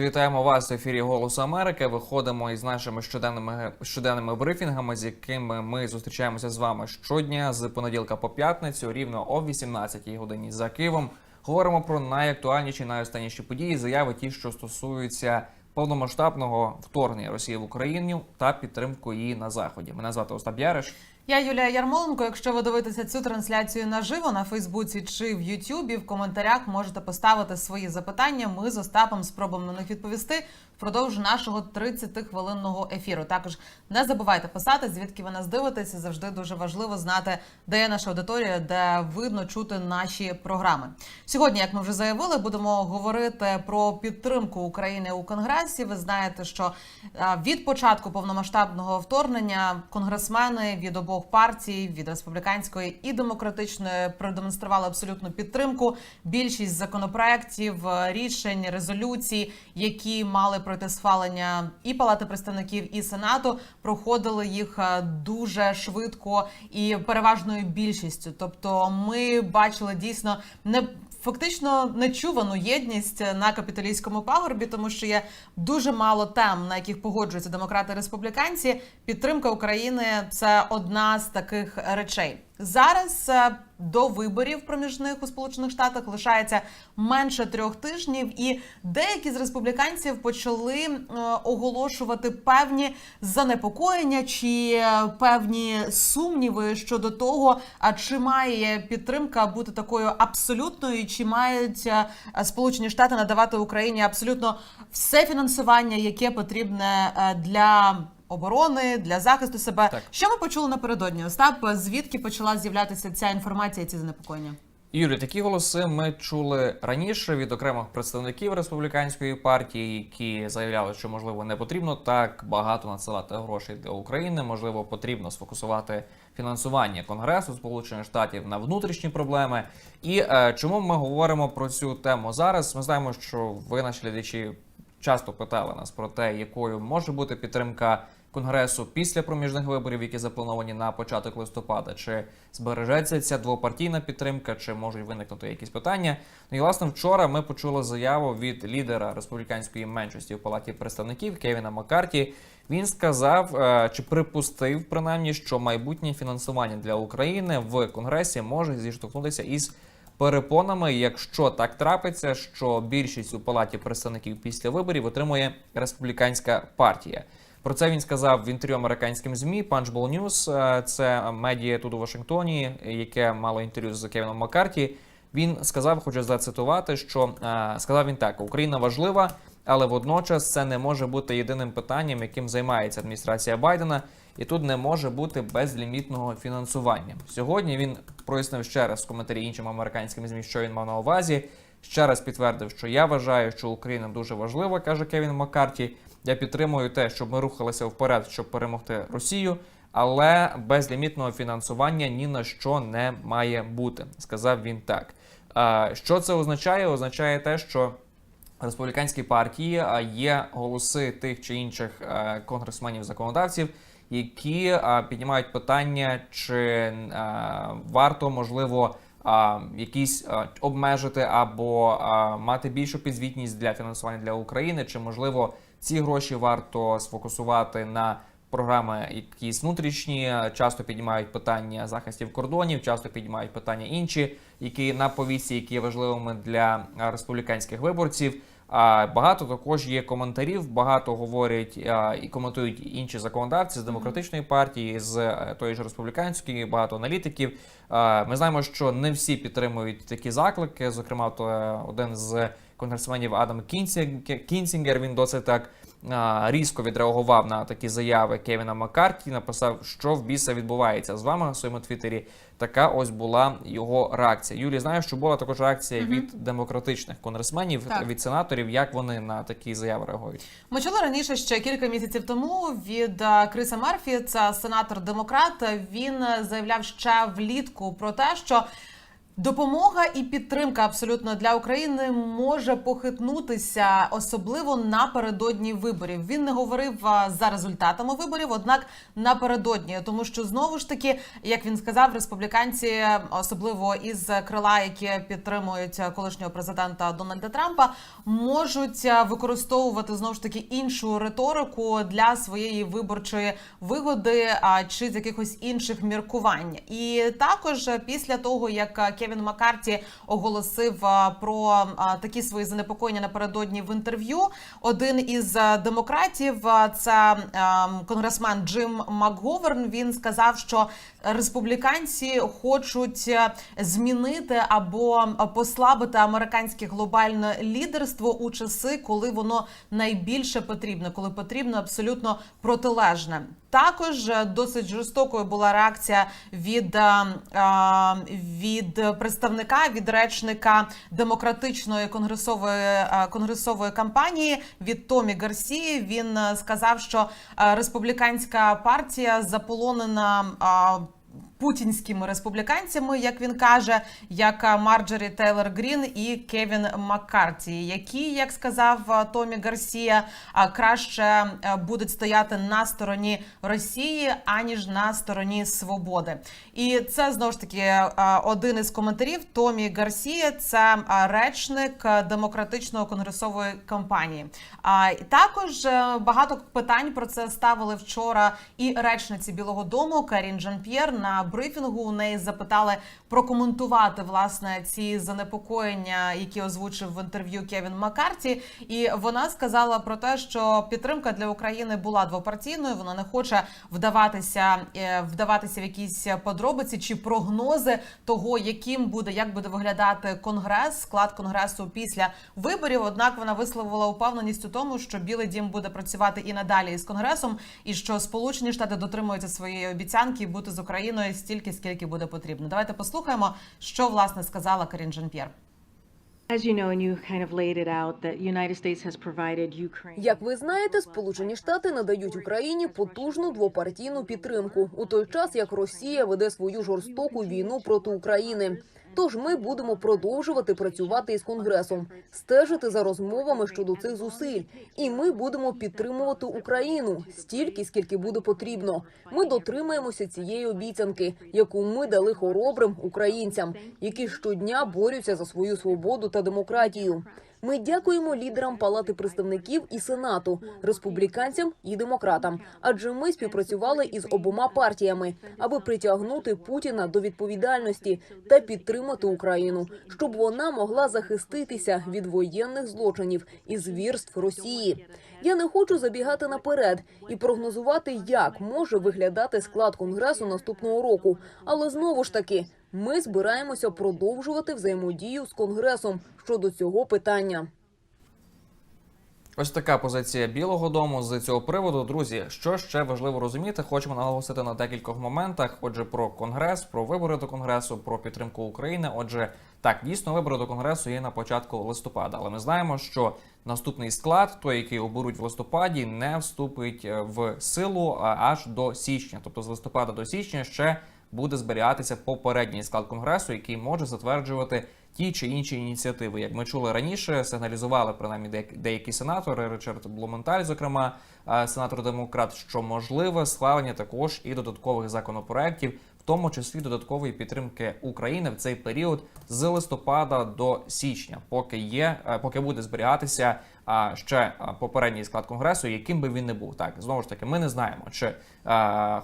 Вітаємо вас в ефірі Голосу Америки. Виходимо із нашими щоденними щоденними брифінгами, з якими ми зустрічаємося з вами щодня з понеділка по п'ятницю, рівно о 18-й годині за Києвом. Говоримо про найактуальніші, найостанніші події, заяви, ті, що стосуються повномасштабного вторгнення Росії в Україну та підтримку її на заході. Мене звати Остап Яриш. Я Юлія Ярмоленко. Якщо ви дивитеся цю трансляцію наживо на Фейсбуці чи в Ютубі, в коментарях можете поставити свої запитання. Ми з Остапом спробуємо на них відповісти впродовж нашого 30-хвилинного ефіру. Також не забувайте писати, звідки ви нас дивитеся. Завжди дуже важливо знати, де є наша аудиторія, де видно чути наші програми. Сьогодні, як ми вже заявили, будемо говорити про підтримку України у Конгресі. Ви знаєте, що від початку повномасштабного вторгнення конгресмени від обох партій, від республіканської і демократичної, продемонстрували абсолютну підтримку. Більшість законопроєктів, е, рішень, резолюцій, які мали пройти схвалення і Палати представників, і Сенату, проходили їх е, дуже швидко і переважною більшістю. Тобто, ми бачили дійсно не. Фактично нечувану єдність на капіталійському пагорбі, тому що є дуже мало тем, на яких погоджуються демократи і республіканці. Підтримка України це одна з таких речей. Зараз е, до виборів проміжних у Сполучених Штатах лишається менше трьох тижнів, і деякі з республіканців почали е, оголошувати певні занепокоєння чи е, певні сумніви щодо того, а чи має підтримка бути такою абсолютною, чи мають Сполучені Штати надавати Україні абсолютно все фінансування, яке потрібне для. Оборони для захисту себе, Так. що ми почули напередодні? Остап, звідки почала з'являтися ця інформація, ці занепокоєння? Юрій, такі голоси ми чули раніше від окремих представників республіканської партії, які заявляли, що можливо не потрібно так багато надсилати грошей для України. Можливо, потрібно сфокусувати фінансування Конгресу Сполучених Штатів на внутрішні проблеми. І е, чому ми говоримо про цю тему зараз? Ми знаємо, що ви, наші глядачі, часто питали нас про те, якою може бути підтримка конгресу після проміжних виборів, які заплановані на початок листопада. Чи збережеться ця двопартійна підтримка, чи можуть виникнути якісь питання? Ну і власне вчора ми почули заяву від лідера республіканської меншості в палаті представників Кевіна Маккарті. Він сказав е, чи припустив принаймні, що майбутнє фінансування для України в конгресі може зіштовхнутися із перепонами, якщо так трапиться, що більшість у палаті представників після виборів отримує республіканська партія. Про це він сказав в інтерв'ю американським змі Punchbowl News, е, це медіа тут у Вашингтоні, яке мало інтерв'ю з Кевіном Маккарті. Він сказав, хочу зацитувати, що е, сказав він так: Україна важлива, але водночас це не може бути єдиним питанням, яким займається адміністрація Байдена, і тут не може бути безлімітного фінансування. Сьогодні він прояснив ще раз в коментарі іншим американським змі, що він мав на увазі. Ще раз підтвердив, що я вважаю, що Україна дуже важлива, каже Кевін Маккарті. Я підтримую те, щоб ми рухалися вперед, щоб перемогти Росію, але безлімітного фінансування ні на що не має бути, сказав він так. Що це означає? Означає те, що в республіканській партії є голоси тих чи інших конгресменів-законодавців, які піднімають питання, чи варто можливо. Якісь обмежити або мати більшу підзвітність для фінансування для України, чи можливо ці гроші варто сфокусувати на програми, якісь внутрішні, часто піднімають питання захистів кордонів, часто піднімають питання інші, які на повісті, які є важливими для республіканських виборців. А багато також є коментарів, багато говорять і коментують інші законодавці з демократичної партії, з е, тої ж республіканської, багато аналітиків. Ми знаємо, що не всі підтримують такі заклики. Зокрема, то е, один з конгресменів Адам Кінсінг- Кінсінгер. Він досить так різко відреагував на такі заяви Кевіна Маккарті. Написав, що в біса відбувається з вами на своєму твіттері. Така ось була його реакція. Юлі, знаю, що була також реакція Мгм. від демократичних конгресменів, Так. від сенаторів. Як вони на такі заяви реагують? Ми чули раніше ще кілька місяців тому від Криса Мерфі, це сенатор демократ. Він е, заявляв ще влітку про те, що Допомога і підтримка абсолютно для України може похитнутися, особливо напередодні виборів. Він не говорив за результатами виборів, однак напередодні, тому що знову ж таки, як він сказав, республіканці, особливо із крила, які підтримують колишнього президента Дональда Трампа, можуть використовувати знову ж таки іншу риторику для своєї виборчої вигоди чи з якихось інших міркувань. І також після того, як Кевін Маккарті оголосив е, про е, такі свої занепокоєння напередодні в інтерв'ю, один із е, демократів, це конгресмен Джим Макговерн, він сказав, що республіканці хочуть змінити або послабити американське глобальне лідерство у часи, коли воно найбільше потрібно, коли потрібно абсолютно протилежне. Також е, досить жорстокою була реакція від, е, е, від представника від речника демократичної конгресової конгресової кампанії від Томі Гарсії. Він сказав, що республіканська партія заполонена. Путінськими республіканцями, як він каже, як Марджорі Тейлор Грін і Кевін Маккарті, які, як сказав е, Томі Гарсія, е, краще е, будуть стояти на стороні Росії аніж на стороні свободи. І це знову ж таки один із коментарів Томі Гарсія. Це речник демократичної конгресової кампанії. А також багато питань про це ставили вчора і речниці Білого Дому Карін Жан П'єр на брифінгу. У неї запитали прокоментувати власне ці занепокоєння, які озвучив в інтерв'ю Кевін Маккарті. І вона сказала про те, що підтримка для України була двопартійною. Вона не хоче вдаватися, е, вдаватися в якісь подробиці чи прогнози того, яким буде як буде виглядати конгрес, склад конгресу після виборів. Однак вона висловила упевненість у тому, що Білий Дім буде працювати і надалі із конгресом, і що Сполучені Штати дотримуються своєї обіцянки бути з Україною стільки, скільки буде потрібно. Давайте послухаємо, що власне сказала Карін provided Ukraine. Як ви знаєте, Сполучені Штати надають Україні потужну двопартійну підтримку у той час, як Росія веде свою жорстоку війну проти України. Тож ми будемо продовжувати працювати із конгресом, стежити за розмовами щодо цих зусиль, і ми будемо підтримувати Україну стільки, скільки буде потрібно. Ми дотримаємося цієї обіцянки, яку ми дали хоробрим українцям, які щодня борються за свою свободу та демократію. Ми дякуємо лідерам Палати представників і Сенату, республіканцям і демократам, адже ми співпрацювали із обома партіями, аби притягнути Путіна до відповідальності та підтримати Україну, щоб вона могла захиститися від воєнних злочинів і звірств Росії. Я не хочу забігати наперед і прогнозувати, як може виглядати склад конгресу наступного року. Але знову ж таки, ми збираємося продовжувати взаємодію з конгресом щодо цього питання. Ось така позиція Білого Дому з цього приводу. Друзі, що ще важливо розуміти, хочемо наголосити на декількох моментах. Отже, про конгрес, про вибори до конгресу, про підтримку України. Отже, так дійсно вибори до конгресу є на початку листопада, але ми знаємо, що наступний склад, той, який оберуть в листопаді, не вступить е, в силу аж до січня. Тобто з листопада до січня ще буде зберігатися попередній склад конгресу, який може затверджувати ті чи інші ініціативи. Як ми чули раніше, сигналізували принаймні деякі- сенатори, Ричард Блументаль, зокрема е, сенатор демократ, що можливе схвалення також і додаткових законопроєктів, в тому числі додаткової підтримки України в цей період з листопада до січня, поки є, е, поки буде зберігатися ще попередній склад конгресу, яким би він не був. Так знову ж таки, ми не знаємо, чи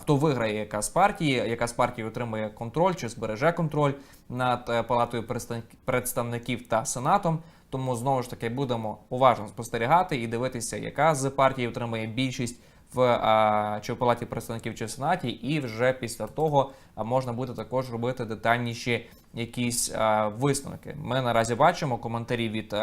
хто виграє яка з партії, яка з партій отримує контроль, чи збереже контроль над е, палатою представ- представників та сенатом. Тому знову ж таки будемо уважно спостерігати і дивитися, яка з партій отримає більшість в чи в палаті представників чи в сенаті, і вже після того можна буде також робити детальніші якісь висновки. Ми наразі бачимо коментарі від,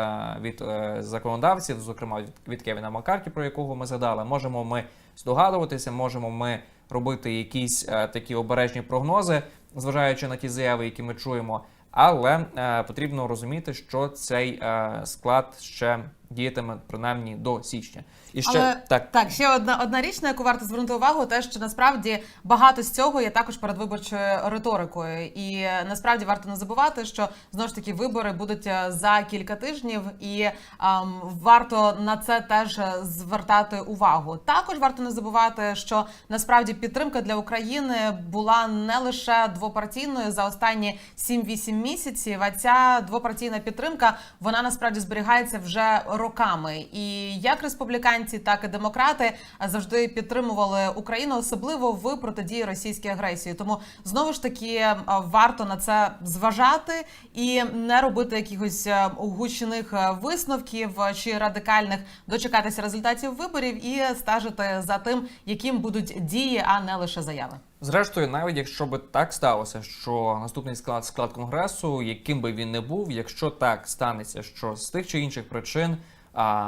від е, законодавців, зокрема від, від Кевіна Маккарті, про якого ми згадали. Можемо ми здогадуватися, можемо ми робити якісь е, такі обережні прогнози, зважаючи на ті заяви, які ми чуємо. Але е, потрібно розуміти, що цей е, склад ще діятиме принаймні до січня. І ще Але так так, ще одна одна річ, на яку варто звернути увагу, те, що насправді багато з цього є також передвиборчою риторикою, і насправді варто не забувати, що знову ж таки вибори будуть е, за кілька тижнів, і ем, варто на це теж звертати увагу. Також варто не забувати, що насправді підтримка для України була не лише двопартійною за останні 7-8 місяців, а ця двопартійна підтримка вона насправді зберігається вже роками. І як республіканці, так і демократи завжди підтримували Україну, особливо в протидії російській агресії. Тому знову ж таки е, варто на це зважати і не робити якихось е, гучних е, висновків чи радикальних, дочекатися результатів виборів і стежити за тим, яким будуть дії, а не лише заяви. Зрештою, навіть якщо би так сталося, що наступний склад склад конгресу, яким би він не був, якщо так станеться, що з тих чи інших причин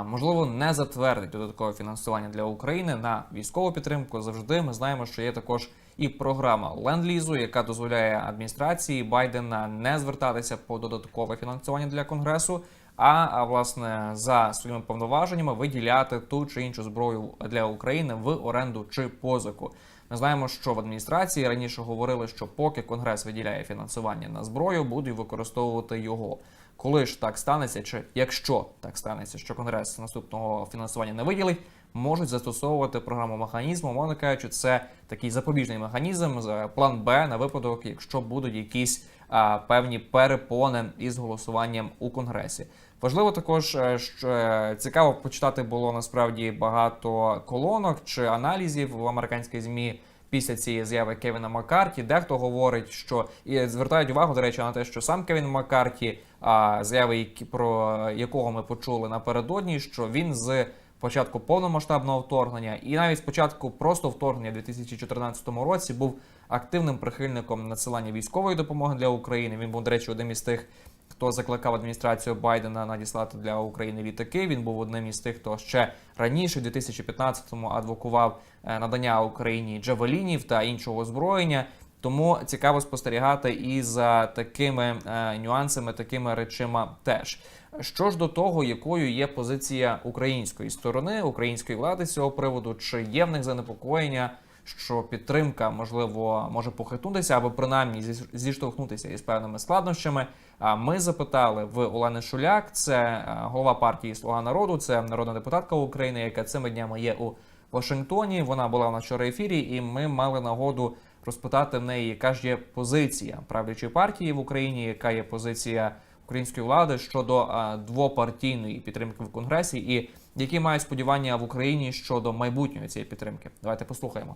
можливо не затвердить додаткове фінансування для України на військову підтримку, завжди ми знаємо, що є також і програма ленд-лізу, яка дозволяє адміністрації Байдена не звертатися по додаткове фінансування для конгресу. А, власне за своїми повноваженнями виділяти ту чи іншу зброю для України в оренду чи позику. Ми знаємо, що в адміністрації раніше говорили, що поки Конгрес виділяє фінансування на зброю, будуть використовувати його. Коли ж так станеться, чи якщо так станеться, що Конгрес наступного фінансування не виділить, можуть застосовувати програму механізму, мовно кажучи, це такий запобіжний механізм, з- план Б на випадок, якщо будуть якісь а, певні перепони із голосуванням у Конгресі. Важливо також, е, що е, цікаво почитати було насправді багато колонок чи аналізів в американській змі після цієї заяви Кевіна Маккарті. Дехто говорить, що і звертають увагу, до речі, на те, що сам Кевін Маккарті, а заяви, про якого ми почули напередодні, що він з початку повномасштабного вторгнення і навіть спочатку просто вторгнення в 2014 році був активним прихильником надсилання військової допомоги для України. Він був, до речі, одним із тих, хто закликав адміністрацію Байдена надіслати для України літаки. Він був одним із тих, хто ще раніше, в 2015-му, адвокував е, надання Україні джавелінів та іншого озброєння. Тому цікаво спостерігати і за такими е, нюансами, такими речима теж. Що ж до того, якою є позиція української сторони, української влади з цього приводу, чи є в них занепокоєння, що підтримка можливо може похитнутися або принаймні зіш- зіштовхнутися із певними складнощами. А ми запитали в Олени Шуляк, це е, голова партії Слуга народу, це народна депутатка України, яка цими днями є у Вашингтоні. Вона була на вчора ефірі, і ми мали нагоду розпитати в неї, яка ж є позиція правлячої партії в Україні, яка є позиція української влади щодо двопартійної підтримки в Конгресі, і які мають сподівання в Україні щодо майбутньої цієї підтримки. Давайте послухаємо.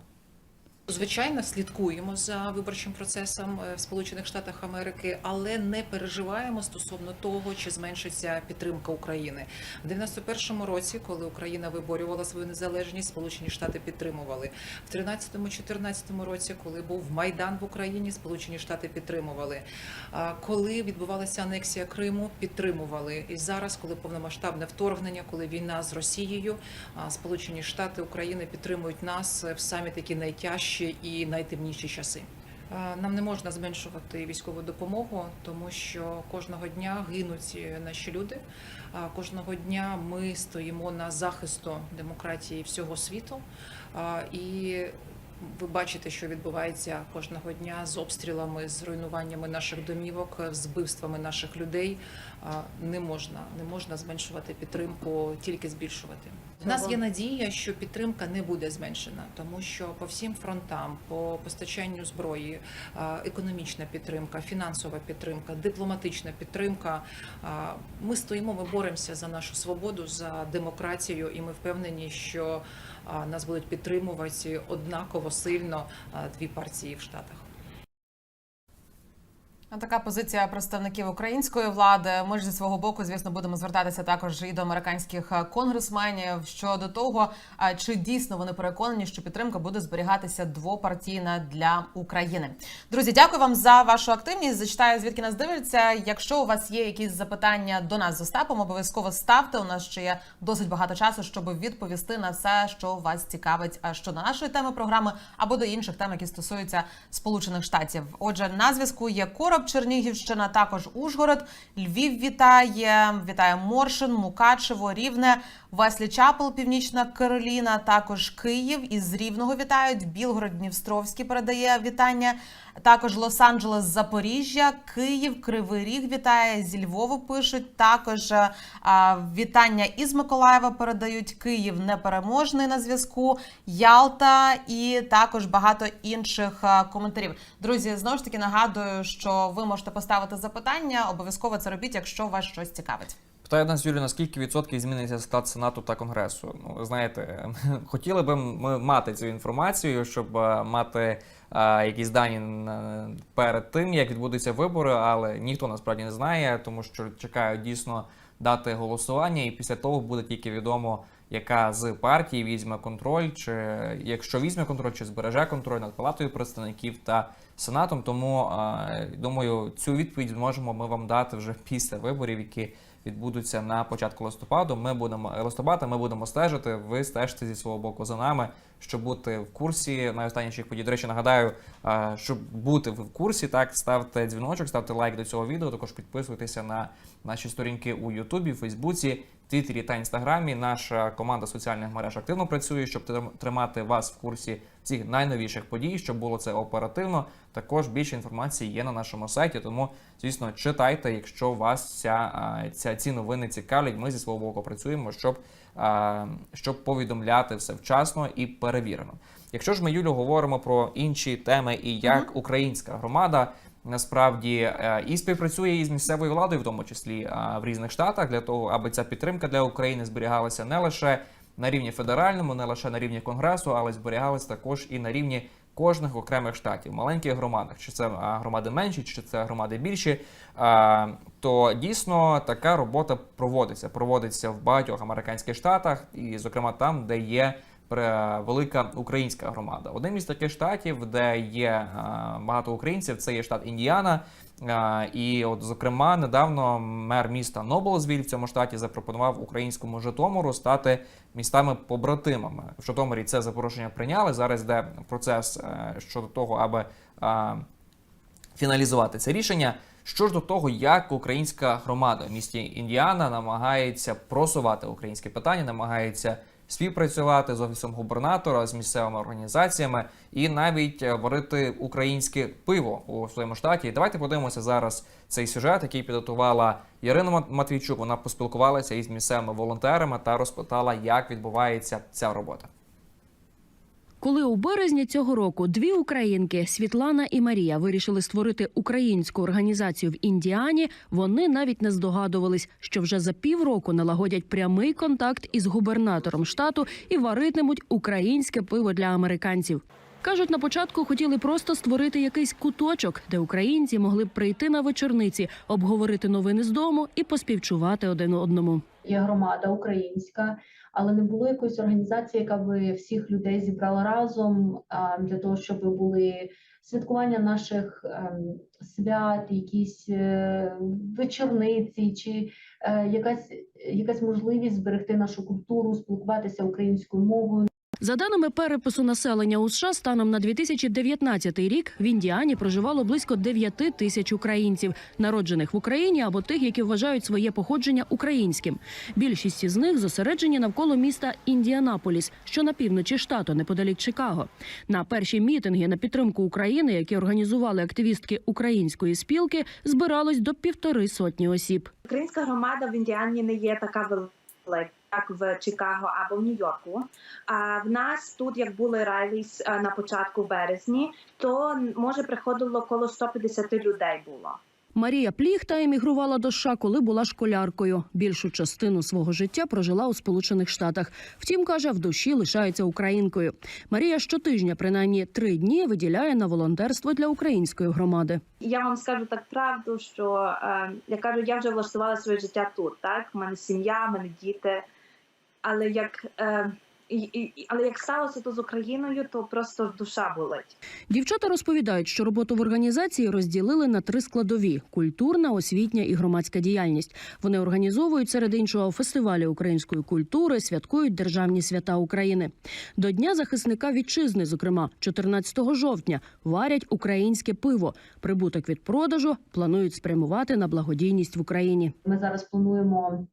Звичайно, слідкуємо за виборчим процесом е, в Сполучених Штатах Америки, але не переживаємо стосовно того, чи зменшиться підтримка України в 91-му році, коли Україна виборювала свою незалежність, Сполучені Штати підтримували в 13-14 році, коли був майдан в Україні, Сполучені Штати підтримували. Коли відбувалася анексія Криму, підтримували. І зараз, коли повномасштабне вторгнення, коли війна з Росією, Сполучені Штати України підтримують нас в самі такі найтяжчі і найтемніші часи. Нам не можна зменшувати військову допомогу, тому що кожного дня гинуть наші люди. А, Кожного дня ми стоїмо на захисту демократії всього світу. І ви бачите, що відбувається кожного дня з обстрілами, з руйнуваннями наших домівок, з вбивствами наших людей. Не можна, не можна зменшувати підтримку, тільки збільшувати. У нас є надія, що підтримка не буде зменшена, тому що по всім фронтам, по постачанню зброї, економічна підтримка, фінансова підтримка, дипломатична підтримка. Ми стоїмо, ми боремося за нашу свободу, за демократію, і ми впевнені, що нас будуть підтримувати однаково сильно дві партії в Штатах. А Така позиція представників української влади. Ми ж зі свого боку, звісно, будемо звертатися також і до американських е, конгресменів щодо того, чи дійсно вони переконані, що підтримка буде зберігатися двопартійна для України. Друзі, дякую вам за вашу активність. Зачитаю звідки нас дивляться. Якщо у вас є якісь запитання до нас з Остапом, обов'язково ставте. У нас ще є досить багато часу, щоб відповісти на все, що вас цікавить а щодо нашої теми програми або до інших тем, які стосуються Сполучених Штатів. Отже, на зв'язку є короб. Короб, Чернігівщина, також Ужгород, Львів вітає, вітає Моршин, Мукачево, Рівне, Веслі Чапел, Північна Кароліна, також Київ із Рівного вітають. Білгород Дністровський передає вітання. Також Лос-Анджелес, Запоріжжя, Київ, Кривий Ріг вітає. Зі Львова пишуть. Також а, вітання із Миколаєва передають Київ непереможний на зв'язку, Ялта і також багато інших коментарів. Друзі, знову ж таки нагадую, що ви можете поставити запитання. Обов'язково це робіть, якщо вас щось цікавить. Питає нас Юрій, наскільки відсотків зміниться склад Сенату та Конгресу? Ну, знаєте, хотіли би ми мати цю інформацію, щоб е, мати е, якісь дані перед тим, як відбудуться вибори, але ніхто насправді не знає, тому що чекають дійсно дати голосування, і після того буде тільки відомо, яка з партій візьме контроль, чи якщо візьме контроль, чи збереже контроль над палатою представників та сенатом. Тому е, думаю, цю відповідь зможемо ми вам дати вже після виборів, які відбудуться на початку листопаду. Ми будемо листопада. Ми будемо стежити. Ви стежте зі свого боку за нами, щоб бути в курсі найостанніших подій. До речі, нагадаю, щоб бути в курсі, так ставте дзвіночок, ставте лайк до цього відео. Також підписуйтеся на наші сторінки у Ютубі, Фейсбуці, Твіттері та Інстаграмі. Наша команда соціальних мереж активно працює, щоб трим- тримати вас в курсі цих найновіших подій, щоб було це оперативно. Також більше інформації є на нашому сайті. Тому, звісно, читайте, якщо вас ця, ця ці новини цікавлять. Ми зі свого боку працюємо, щоб, щоб повідомляти все вчасно і перевірено. Якщо ж ми Юлю говоримо про інші теми і як українська громада. Насправді е, і співпрацює із місцевою владою, в тому числі в різних штатах, для того, аби ця підтримка для України зберігалася не лише на рівні федеральному, не лише на рівні конгресу, але зберігалися також і на рівні кожних окремих штатів, маленьких громадах, чи це громади менші, чи це громади більші. То дійсно така робота проводиться. Проводиться в багатьох американських штатах, і зокрема там, де є велика українська громада. Одним із таких штатів, де є багато українців, це є штат Індіана. І, от, зокрема, недавно мер міста Ноблзвіль в цьому штаті запропонував українському Житомиру стати містами побратимами. В Житомирі це запрошення прийняли. Зараз йде процес е, щодо того, аби фіналізувати це рішення. Що ж до того, як українська громада в місті Індіана намагається просувати українське питання, намагається співпрацювати з офісом губернатора, з місцевими організаціями і навіть е, варити українське пиво у своєму штаті. І давайте подивимося зараз цей сюжет, який підготувала Ярина Матвійчук. Вона поспілкувалася із місцевими волонтерами та розпитала, як відбувається ця робота. Коли у березні цього року дві українки Світлана і Марія вирішили створити українську організацію в Індіані, вони навіть не здогадувались, що вже за півроку налагодять прямий контакт із губернатором штату і варитимуть українське пиво для американців. Кажуть, на початку хотіли просто створити якийсь куточок, де українці могли б прийти на вечорниці, обговорити новини з дому і поспівчувати один одному. є громада українська, але не було якоїсь організації, яка би всіх людей зібрала разом для того, щоб були святкування наших ем, свят, якісь е, вечорниці, чи е, якась, якась можливість зберегти нашу культуру, спілкуватися українською мовою. За даними перепису населення у США, станом на 2019 рік в Індіані проживало близько 9 тисяч українців, народжених в Україні або тих, які вважають своє походження українським. Більшість із них зосереджені навколо міста Індіанаполіс, що на півночі штату, неподалік Чикаго. На перші мітинги на підтримку України, які організували активістки української спілки, збиралось до півтори сотні осіб. Українська громада в Індіані не є така велика, як в Чикаго або в Нью-Йорку. А в нас тут, як були раліс е, на початку березні, то може приходило коло 150 людей було. Марія Пліхта емігрувала до США, коли була школяркою. Більшу частину свого життя прожила у Сполучених Штатах. Втім, каже, в душі лишається українкою. Марія щотижня, принаймні три дні, виділяє на волонтерство для української громади. Я вам скажу так правду, що е, я кажу, я вже влаштувала своє життя тут. Так, у мене сім'я, у мене діти. Але як е, і, і, але як сталося то з Україною, то просто душа болить. Дівчата розповідають, що роботу в організації розділили на три складові: культурна, освітня і громадська діяльність. Вони організовують серед іншого фестивалі української культури, святкують державні свята України. До Дня захисника вітчизни, зокрема 14 жовтня, варять українське пиво. Прибуток від продажу планують спрямувати на благодійність в Україні. Ми зараз плануємо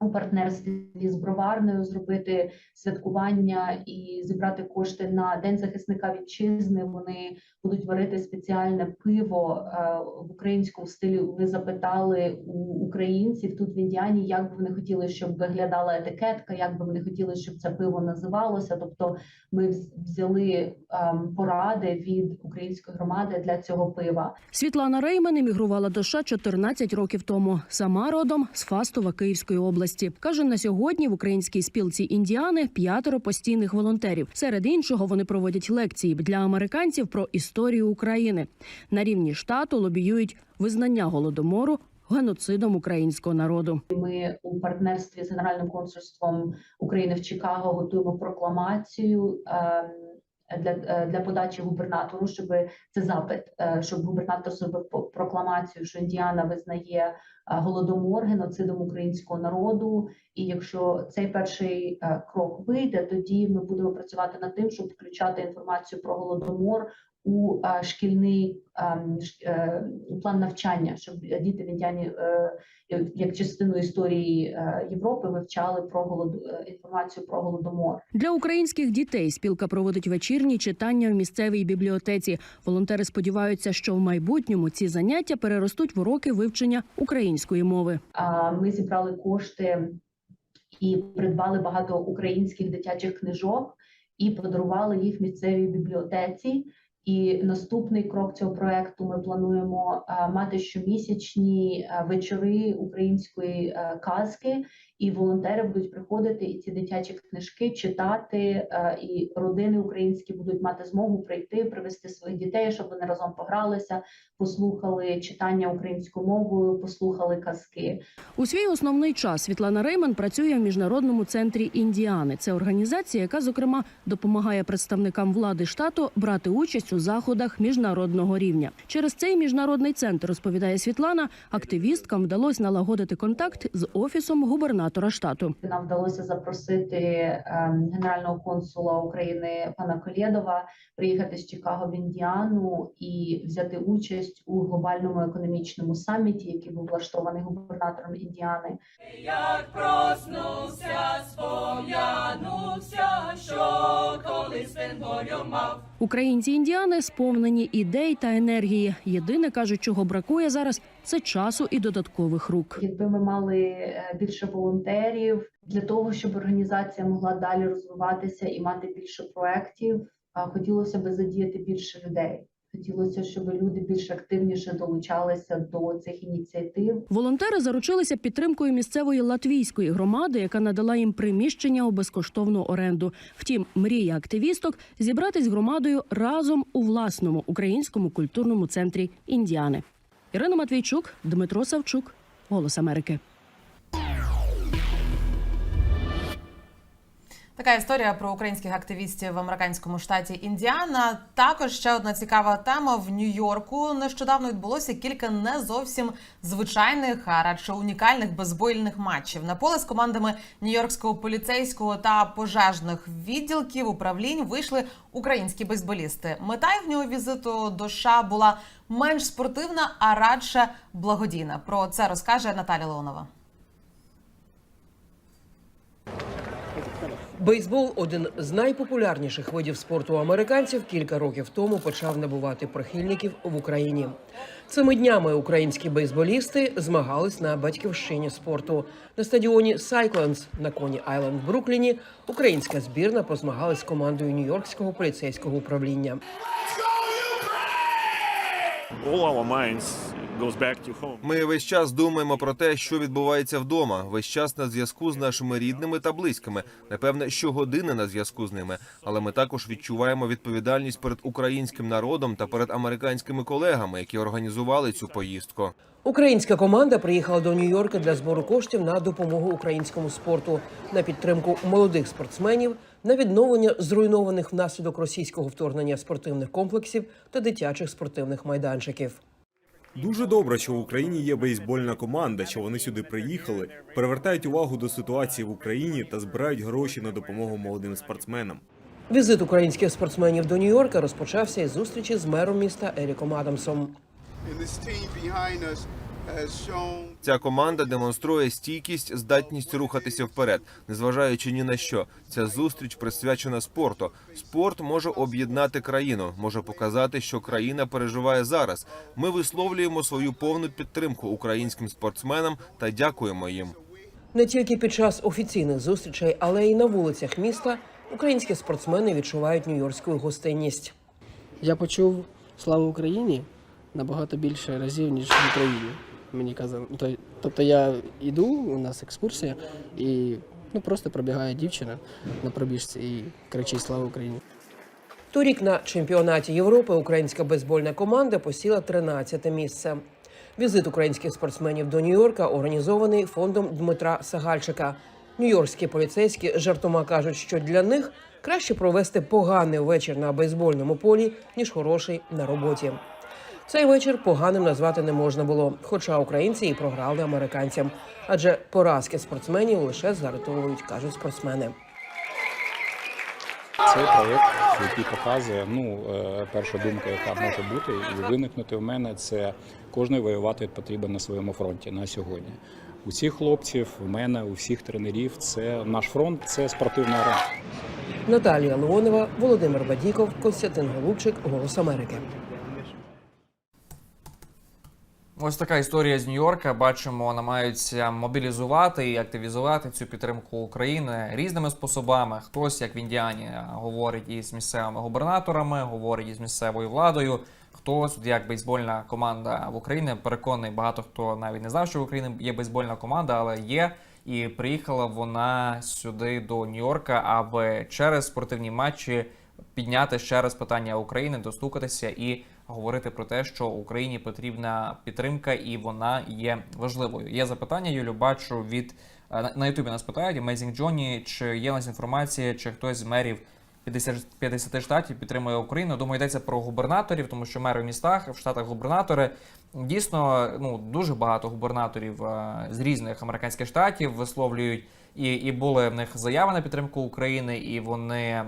у партнерстві з броварною зробити святкування і зібрати кошти на День захисника вітчизни. Вони будуть варити спеціальне пиво е, в українському стилі. Ви запитали у українців тут в Індіані, як би вони хотіли, щоб виглядала етикетка, як би вони хотіли, щоб це пиво називалося. Тобто, ми взяли ем, поради від української громади для цього пива. Світлана Рейман емігрувала до США 14 років тому. Сама родом з Фастова Київської області. Каже, на сьогодні в українській спілці Індіани п'ятеро постійних волонтерів. Серед іншого вони проводять лекції для американців про історію України. На рівні штату лобіюють визнання голодомору геноцидом українського народу. Ми у партнерстві з Генеральним консульством України в Чикаго готуємо прокламацію ем, для, е, для подачі губернатору, щоб це запит, е, щоб губернатор зробив прокламацію, що Індіана визнає е, голодомор геноцидом українського народу. І якщо цей перший крок вийде, тоді ми будемо працювати над тим, щоб включати інформацію про голодомор у е, шкільний ем, е, план навчання, щоб діти в Індіані е, як частину історії Європи вивчали про голод інформацію про голодомор. Для українських дітей спілка проводить вечірні читання в місцевій бібліотеці. Волонтери сподіваються, що в майбутньому ці заняття переростуть в уроки вивчення української мови. Ми зібрали кошти і придбали багато українських дитячих книжок і подарували їх місцевій бібліотеці. І наступний крок цього проекту ми плануємо е, мати щомісячні е, вечори української е, казки, і волонтери будуть приходити і ці дитячі книжки читати. е, І родини українські будуть мати змогу прийти, привезти своїх дітей, щоб вони разом погралися, послухали читання українською мовою, послухали казки. У свій основний час Світлана Рейман працює в міжнародному центрі Індіани. Це організація, яка зокрема допомагає представникам влади штату брати участь у заходах міжнародного рівня. Через цей міжнародний центр розповідає Світлана. Активісткам вдалося налагодити контакт з офісом губернатора штату. Нам вдалося запросити ем, генерального консула України пана Колєдова приїхати з Чикаго в Індіану і взяти участь у глобальному економічному саміті, який був влаштований губернатором Індіани. Як проснувся, спом'янувся, що колись він волю мав. Українці індіани сповнені ідей та енергії. Єдине кажуть, чого бракує зараз, це часу і додаткових рук. Якби ми мали е, більше волонтерів для того, щоб організація могла далі розвиватися і мати більше проєктів, хотілося б задіяти більше людей. Хотілося, щоб люди більш активніше долучалися до цих ініціатив. Волонтери заручилися підтримкою місцевої латвійської громади, яка надала їм приміщення у безкоштовну оренду. Втім, мрія активісток зібратись громадою разом у власному українському культурному центрі Індіани. Ірина Матвійчук, Дмитро Савчук, Голос Америки. Така історія про українських активістів в американському штаті Індіана. Також ще одна цікава тема в Нью-Йорку. Нещодавно відбулося кілька не зовсім звичайних, а радше унікальних бейсбольних матчів. На поле з командами Нью-Йоркського поліцейського та пожежних відділків управлінь вийшли українські бейсболісти. Мета їхнього візиту до США була менш спортивна, а радше благодійна. Про це розкаже Наталя Леонова. Бейсбол один з найпопулярніших видів спорту американців. Кілька років тому почав набувати прихильників в Україні. Цими днями українські бейсболісти змагались на батьківщині спорту на стадіоні Cyclones на Коні Айленд в Брукліні. Українська збірна позмагалась з командою Нью-Йоркського поліцейського управління. All our minds goes back to home. Ми весь час думаємо про те, що відбувається вдома. Весь час на зв'язку з нашими рідними та близькими. Напевне, щогодини на зв'язку з ними. Але ми також відчуваємо відповідальність перед українським народом та перед американськими колегами, які організували цю поїздку. Українська команда приїхала до Нью-Йорка для збору коштів на допомогу українському спорту на підтримку молодих спортсменів на відновлення зруйнованих внаслідок російського вторгнення спортивних комплексів та дитячих спортивних майданчиків. Дуже добре, що в Україні є бейсбольна команда, що вони сюди приїхали, привертають увагу до ситуації в Україні та збирають гроші на допомогу молодим спортсменам. Візит українських спортсменів до Нью-Йорка розпочався із зустрічі з мером міста Еріком Адамсом. Ця команда демонструє стійкість, здатність рухатися вперед, незважаючи ні на що. Ця зустріч присвячена спорту. Спорт може об'єднати країну, може показати, що країна переживає зараз. Ми висловлюємо свою повну підтримку українським спортсменам та дякуємо їм. Не тільки під час офіційних зустрічей, але й на вулицях міста українські спортсмени відчувають нью-йоркську гостинність. Я почув слава Україні набагато більше разів, ніж в Україні. Мені казали. Тобто я йду, у нас екскурсія, і ну просто пробігає дівчина на пробіжці і кричить Слава Україні. Торік на чемпіонаті Європи українська бейсбольна команда посіла 13 місце. Візит українських спортсменів до Нью-Йорка організований фондом Дмитра Сагальчика. Нью-Йоркські поліцейські жартома кажуть, що для них краще провести поганий вечір на бейсбольному полі, ніж хороший на роботі. Цей вечір поганим назвати не можна було, хоча українці і програли американцям. Адже поразки спортсменів лише зартовують, кажуть спортсмени. Цей проєкт, який показує, ну е, перша думка, яка може бути і виникнути в мене, це кожний воювати потрібен на своєму фронті на сьогодні. У всіх хлопців, в мене, у всіх тренерів, це наш фронт, це спортивна арена. Наталія Леонова, Володимир Бадіков, Костянтин Голубчик, Голос Америки. Ось така історія з Нью-Йорка. Бачимо, намагаються мобілізувати і активізувати цю підтримку України різними способами. Хтось, як в Індіані, говорить із місцевими губернаторами, говорить із місцевою владою. Хтось, як бейсбольна команда в Україні, переконаний, багато хто навіть не знав, що в Україні є бейсбольна команда, але є. І приїхала вона сюди до Нью-Йорка, аби через спортивні матчі підняти ще раз питання України, достукатися і говорити про те, що Україні потрібна підтримка, і вона є важливою. Є запитання, Юлю, бачу від е, на- Ютубі нас питають Amazing Johnny, чи є у нас інформація, чи хтось з мерів 50, 50 штатів підтримує Україну. Думаю, йдеться про губернаторів, тому що мери в містах, в штатах губернатори. Дійсно, ну дуже багато губернаторів е, з різних американських штатів висловлюють і, і були в них заяви на підтримку України, і вони е,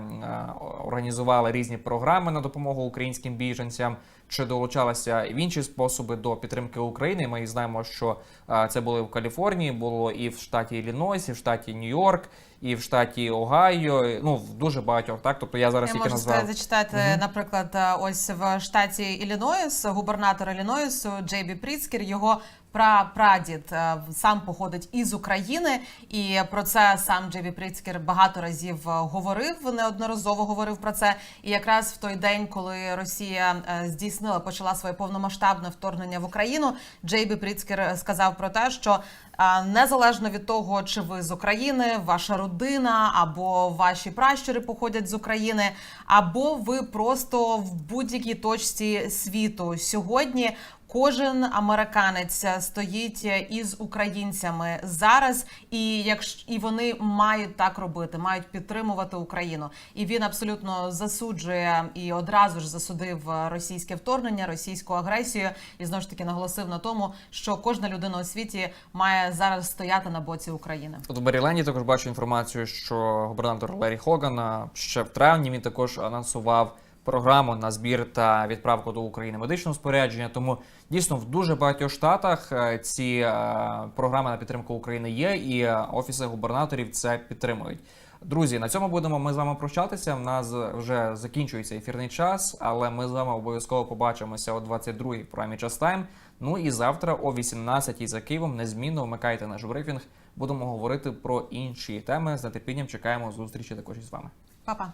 організували різні програми на допомогу українським біженцям, чи долучалися в інші способи до підтримки України. Ми знаємо, що е, це було в Каліфорнії, було і в штаті Іллінойс, і в штаті Нью-Йорк, і в штаті Огайо. Ну в дуже багатьох. Так, тобто я зараз Я тільки можу назвав. зачитати, Мгм. наприклад, е, ось в штаті Іллінойс, губернатор Іллінойсу Джейбі Пріцкер, його прапрадід е, сам походить із України, і про це сам Джейбі Пріцкер багато разів е, говорив, неодноразово говорив про це. І якраз в той день, коли Росія е, здійснила, почала своє повномасштабне вторгнення в Україну, Джейбі Пріцкер сказав про те, що Незалежно від того, чи ви з України, ваша родина або ваші пращури походять з України, або ви просто в будь-якій точці світу сьогодні. Кожен американець стоїть із українцями зараз, і якщо і вони мають так робити, мають підтримувати Україну. І він абсолютно засуджує і одразу ж засудив російське вторгнення, російську агресію, і знову ж таки наголосив на тому, що кожна людина у світі має зараз стояти на боці України. От в Меріленді також бачу інформацію, що губернатор Лері Хоган а, ще в травні він також анонсував програму на збір та відправку до України медичного спорядження. Тому дійсно в дуже багатьох штатах е, ці е, програми на підтримку України є, і е, офіси губернаторів це підтримують. Друзі, на цьому будемо ми з вами прощатися. У нас вже закінчується ефірний час, але ми з вами обов'язково побачимося о 22-й в програмі Час Тайм. Ну і завтра о 18-й за Києвом незмінно вмикайте наш брифінг. Будемо говорити про інші теми. З нетерпінням чекаємо зустрічі також із вами. Па-па.